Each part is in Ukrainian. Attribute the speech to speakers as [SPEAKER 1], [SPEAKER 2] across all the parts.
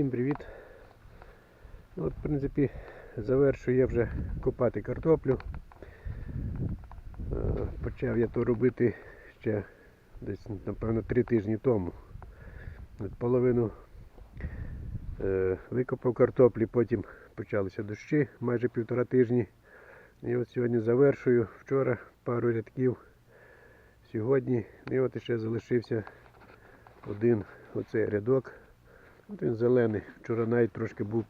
[SPEAKER 1] Всім привіт! Ну, От, в принципі, завершую я вже копати картоплю. Е, Почав я то робити ще десь, напевно, три тижні тому. От половину е, викопав картоплі, потім почалися дощі майже півтора тижні. І от сьогодні завершую. Вчора пару рядків. Сьогодні. І от ще залишився один оцей рядок. От він зелений. Вчора навіть трошки був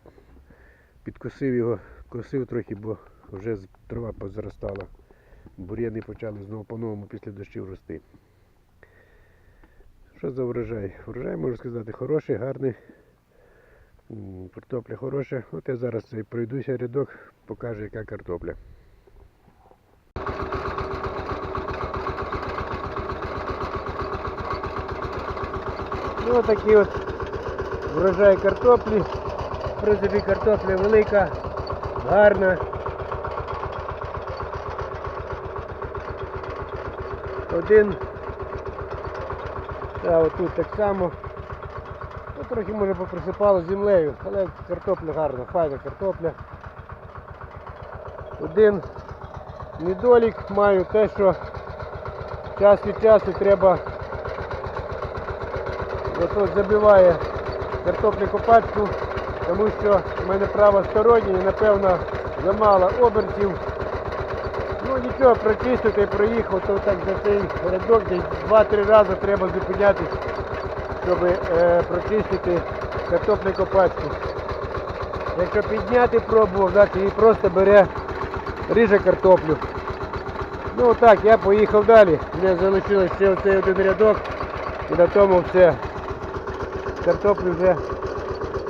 [SPEAKER 1] підкосив його, косив трохи, бо вже трава позаростала. Бур'яни почали знову по-новому після дощів рости. Що за врожай? Врожай, можу сказати, хороший, гарний. Картопля хороша. От я зараз цей пройдуся рядок, покажу, яка картопля. Ну, отакий от врожай картоплі. В принципі, картопля велика, гарна. Один. Та отут так само. Ну, трохи може поприсипало землею, але картопля гарна, файна картопля. Один недолік маю те, що час від часу треба Ото забиває картоплі копачку, тому що в мене правосторонній і напевно замало обертів. Ну нічого, прочистити, проїхав, то так за цей рядок десь 2-3 рази треба зупинятись, щоб е, прочистити картоплі копачку. Якщо підняти пробував, значить її просто бере, ріже картоплю. Ну так, я поїхав далі. Мені залишилось ще оцей один рядок і на тому все картоплі вже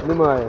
[SPEAKER 1] немає.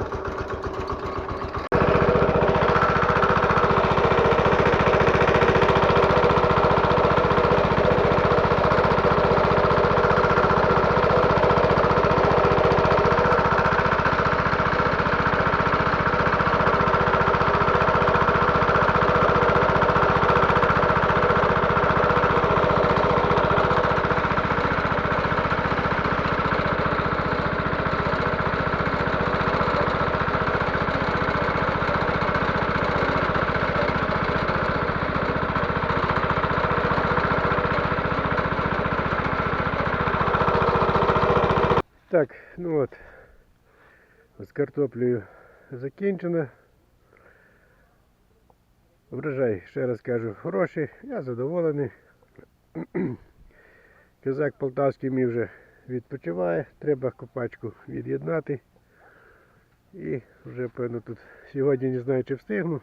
[SPEAKER 1] Так, ну от, з картоплею закінчено. Врожай, ще раз кажу, хороший, я задоволений. Козак полтавський мій вже відпочиває, треба копачку від'єднати. І вже певно тут сьогодні не знаю чи встигну.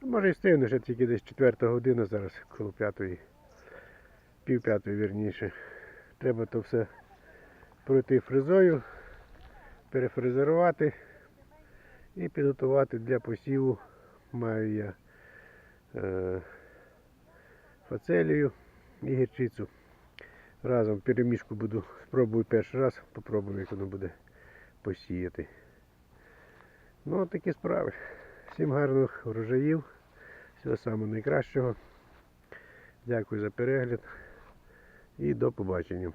[SPEAKER 1] Ну, Може і встигну, ще тільки десь четверта година зараз, коло п'ятої, пів п'ятої вірніше. Треба то все пройти фрезою, перефрезерувати і підготувати для посіву. Маю я е, фацелію і гірчицю. Разом перемішку буду, спробую перший раз, попробую, як воно буде посіяти. Ну, от такі справи. Всім гарних врожаїв, всього самого найкращого. Дякую за перегляд і до побачення.